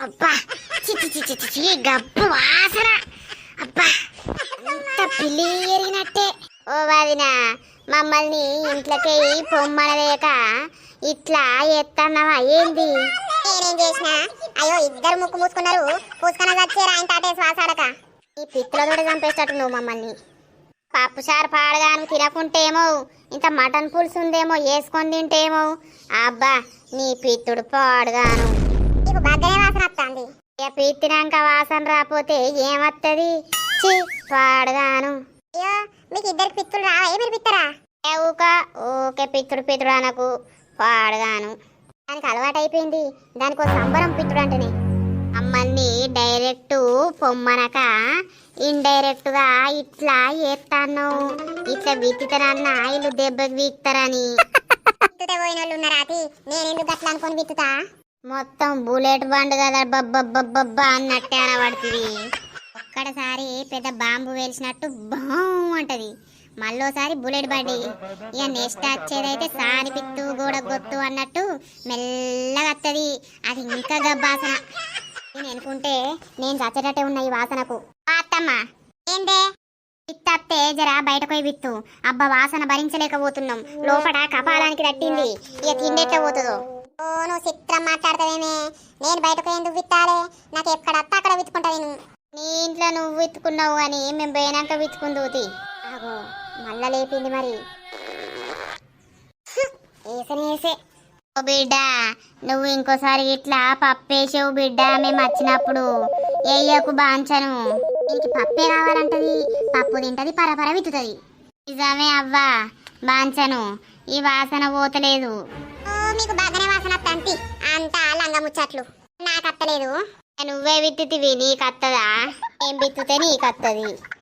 చి, చి, చి, గబ్బు వాసన. అబ్బా అంత పిల్లి ఎరిగినట్టే. ఓ వదిన మమ్మల్ని ఇంట్లోకి పొమ్మనలేక ఇట్లా ఎత్తన్నావా ఏంది? నేనేం చేసిన? అయ్యో ఇద్దరు ముక్కు మూసుకున్నారు. పూసుకొని వచ్చారు ఆయన తాటే శ్వాసాడక ఈ పిత్తులతోటి చంపేటట్టు నువ్వు మమ్మల్ని. పప్పు చారు పాడగాను తినకుంటేమో ఇంత మటన్ పులుసు ఉందేమో వేసుకొని తింటేమో. అబ్బా నీ పిత్తుడు పాడుగాను. నీకు బద్దనే వాసన వస్తుంది. ఇక పిత్తినాక వాసన రాపోతే ఏమత్తది? చి పాడుగాను అయ్యో మీకు ఇద్దరికి పిత్తులు రావా? మీరు పిత్తరా? ఊక? ఊకే పిత్తుడు పిత్తుడు అనకు. పాడుగాను దానికి అలవాటు అయిపోయింది. దానికి ఒక సంబరం పిత్తుడు అంటేనే అమ్మల్ని డైరెక్ట్ పొమ్మనక ఇండైరెక్ట్గా ఇట్లా ఎత్తాను ఇట్లా విత్తుతారన్న ఇల్లు దెబ్బకి వీక్తారని. పోయిన వాళ్ళు ఉన్నారా నేను ఎందుకు అట్లా అనుకొని విత్తుతా? మొత్తం బుల్లెట్ బండ్ కదా బబ్బబ్బబ్బబ్బా అన్నట్టే అనబడుతుంది. ఒక్కడసారి పెద్ద బాంబు వేల్చినట్టు బాం అంటది. మళ్ళోసారి బుల్లెట్ బండి. ఇక నెక్స్ట్ వచ్చేదైతే సారి పిత్తు గోడ గొత్తు అన్నట్టు మెల్లగా వస్తుంది అది ఇంకా గబ్బాసన. నేను అనుకుంటే నేను చచ్చేటట్టే ఉన్న ఈ వాసనకు. అత్తమ్మ ఏందే? విత్తత్తే జర బయటకు పోయి విత్తు అబ్బా వాసన భరించలేకపోతున్నాం. లోపల కపాలానికి తట్టింది. ఇక తిండెట్లా పోతుందో. ఓ నువ్వు చిత్రం మాట్లాడతావేమే. నేను బయటకు ఎందుకు విత్తాలే? నాకు ఎక్కడ అత్త అక్కడ విత్తుకుంటా నేను. నీ ఇంట్లో నువ్వు విత్తుకున్నావు అని మేము పోయినాక విత్తుకుందూతి ఆగో మళ్ళా లేపింది మరి. ఓ బిడ్డ నువ్వు ఇంకోసారి ఇట్లా పప్పేసావు బిడ్డ మేము వచ్చినప్పుడు. ఏయ్యకు బాంచను. దీనికి పప్పే కావాలంటది. పప్పు తింటది పరపర విత్తుతుంది. నిజమే అవ్వా బాంచను. ఈ వాసన పోతలేదు. మీకు బాగానే వాసన అంతా లంగ ముచ్చట్లు. నాకు అత్తలేదు నువ్వే విత్తుతివి నీకు అత్తదా ఏం విత్తుతే నీకు అత్తది